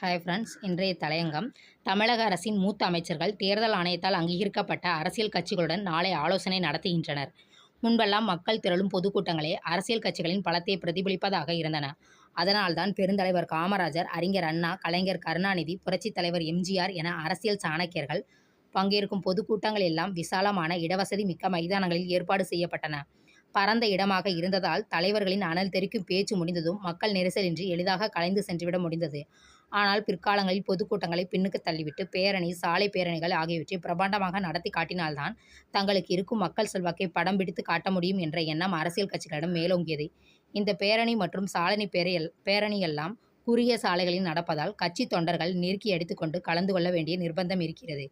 Hi friends இன்றைய தலையங்கம். தமிழக அரசின் மூத்த அமைச்சர்கள் தேர்தல் ஆணையத்தால் அங்கீகரிக்கப்பட்ட அரசியல் கட்சிகளுடன் நாளை ஆலோசனை நடத்துகின்றனர். முன்பெல்லாம் மக்கள் திரளும் பொதுக்கூட்டங்களே அரசியல் கட்சிகளின் பலத்தை பிரதிபலிப்பதாக இருந்தன. அதனால்தான் பெருந்தலைவர் காமராஜர் அறிஞர் அண்ணா கலைஞர் கருணாநிதி புரட்சித் தலைவர் எம்ஜிஆர் என அரசியல் சாணக்கியர்கள் பங்கேற்கும் பொதுக்கூட்டங்கள் எல்லாம் விசாலமான இடவசதி மிக்க மைதானங்களில் ஏற்பாடு செய்யப்பட்டன. பரந்த இடமாக இருந்ததால் தலைவர்களின் அனல் தெறிக்கும் பேச்சு முடிந்ததும் மக்கள் நெரிசலின்றி எளிதாக கலைந்து சென்றுவிட முடிந்தது. ஆனால் பிற்காலங்களில் பொதுக்கூட்டங்களை பின்னுக்கு தள்ளிவிட்டு பேரணி சாலை பேரணிகள் ஆகியவற்றை பிரபாண்டமாக நடத்தி காட்டினால்தான் தங்களுக்கு இருக்கும் மக்கள் செல்வாக்கை படம் பிடித்து காட்ட முடியும் என்ற எண்ணம் அரசியல் கட்சிகளிடம் மேலோங்கியது. இந்த பேரணி மற்றும் சாலை பேரையல் பேரணியெல்லாம் குறுகிய சாலைகளில் நடப்பதால் கட்சி தொண்டர்கள் நெருக்கி அடித்துக்கொண்டு கலந்து கொள்ள வேண்டிய நிர்பந்தம் இருக்கிறது.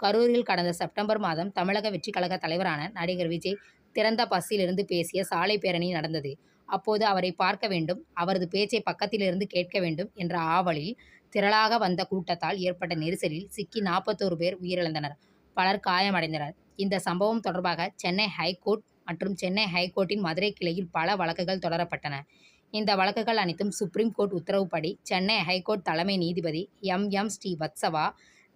கரூரில் கடந்த செப்டம்பர் மாதம் தமிழக வெற்றி கழக தலைவரான நடிகர் விஜய் திறந்த பஸ்ஸிலிருந்து பேசிய சாலை பேரணி நடந்தது. அப்போது அவரை பார்க்க வேண்டும் அவரது பேச்சை பக்கத்திலிருந்து கேட்க வேண்டும் என்ற ஆவலில் திரளாக வந்த கூட்டத்தால் ஏற்பட்ட நெரிசலில் சிக்கி நாற்பத்தோரு பேர் உயிரிழந்தனர். பலர் காயமடைந்தனர். இந்த சம்பவம் தொடர்பாக சென்னை ஹைகோர்ட் மற்றும் சென்னை ஹைகோர்ட்டின் மதுரை கிளையில் பல வழக்குகள் தொடரப்பட்டன. இந்த வழக்குகள் அனைத்தும் சுப்ரீம் கோர்ட் உத்தரவுப்படி சென்னை ஹைகோர்ட் தலைமை நீதிபதி M. M. Srivastava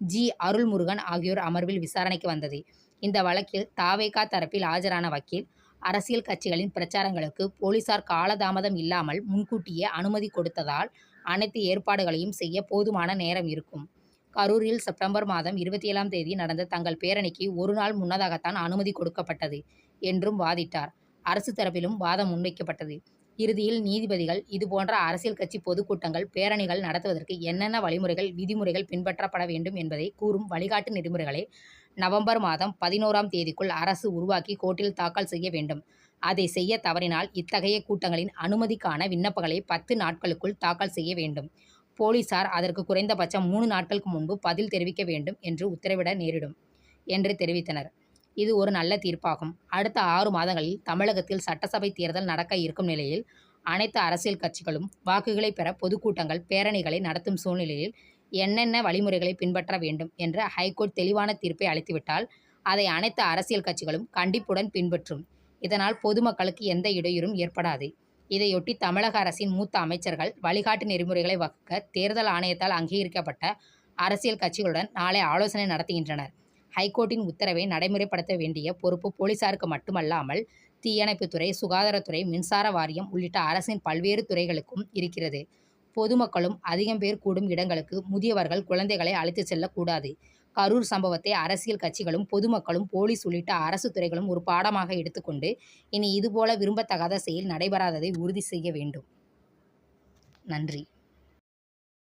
G. Arulmurugan ஆகியோர் அமர்வில் விசாரணைக்கு வந்தது. இந்த வழக்கில் தாவேகா தரப்பில் ஆஜரான வக்கீல் அரசியல் கட்சிகளின் பிரச்சாரங்களுக்கு போலீசார் காலதாமதம் இல்லாமல் முன்கூட்டியே அனுமதி கொடுத்ததால் அனைத்து ஏற்பாடுகளையும் செய்ய போதுமான நேரம் இருக்கும். கரூரில் செப்டம்பர் மாதம் இருபத்தி ஏழாம் தேதி நடந்த தங்கள் பேரணிக்கு ஒரு நாள் முன்னதாகத்தான் அனுமதி கொடுக்கப்பட்டது என்றும் வாதிட்டார். அரசு தரப்பிலும் வாதம் முன்வைக்கப்பட்டது. இறுதியில் நீதிபதிகள் இதுபோன்ற அரசியல் கட்சி பொதுக்கூட்டங்கள் பேரணிகள் நடத்துவதற்கு என்னென்ன வழிமுறைகள் விதிமுறைகள் பின்பற்றப்பட வேண்டும் என்பதை கூறும் வழிகாட்டு நெறிமுறைகளை நவம்பர் மாதம் பதினோராம் தேதிக்குள் அரசு உருவாக்கி கோர்ட்டில் தாக்கல் செய்ய வேண்டும். அதை செய்ய தவறினால் இத்தகைய கூட்டங்களின் அனுமதிக்கான விண்ணப்பங்களை பத்து நாட்களுக்குள் தாக்கல் செய்ய வேண்டும். போலீசார் அதற்கு குறைந்தபட்சம் மூணு நாட்களுக்கு முன்பு பதில் தெரிவிக்க வேண்டும் என்று உத்தரவிட நேரிடும் என்று தெரிவித்தனர். இது ஒரு நல்ல தீர்ப்பாகும். அடுத்த ஆறு மாதங்களில் தமிழகத்தில் சட்டசபை தேர்தல் நடக்க இருக்கும் நிலையில் அனைத்து அரசியல் கட்சிகளும் வாக்குகளை பெற பொதுக்கூட்டங்கள் பேரணிகளை நடத்தும் சூழ்நிலையில் என்னென்ன வழிமுறைகளை பின்பற்ற வேண்டும் என்ற ஹைகோர்ட் தெளிவான தீர்ப்பை அளித்துவிட்டால் அதை அனைத்து அரசியல் கட்சிகளும் கண்டிப்புடன் பின்பற்றும். இதனால் பொதுமக்களுக்கு எந்த இடையூறும் ஏற்படாது. இதையொட்டி தமிழக அரசின் மூத்த அமைச்சர்கள் வழிகாட்டு நெறிமுறைகளை வகுக்க தேர்தல் ஆணையத்தால் அங்கீகரிக்கப்பட்ட அரசியல் கட்சிகளுடன் நாளை ஆலோசனை நடத்துகின்றனர். ஹைகோர்ட்டின் உத்தரவை நடைமுறைப்படுத்த வேண்டிய பொறுப்பு போலீசாருக்கு மட்டுமல்லாமல் தீயணைப்புத்துறை சுகாதாரத்துறை மின்சார வாரியம் உள்ளிட்ட அரசின் பல்வேறு துறைகளுக்கும் இருக்கிறது. பொதுமக்களும் அதிகம் பேர் கூடும் இடங்களுக்கு முதியவர்கள் குழந்தைகளை அழைத்துச் செல்லக்கூடாது. கரூர் சம்பவத்தை அரசியல் கட்சிகளும் பொதுமக்களும் போலீஸ் உள்ளிட்ட அரசு துறைகளும் ஒரு பாடமாக எடுத்துக்கொண்டு இனி இதுபோல விரும்பத்தகாத செயல் நடைபெறாததை உறுதி செய்ய வேண்டும். நன்றி.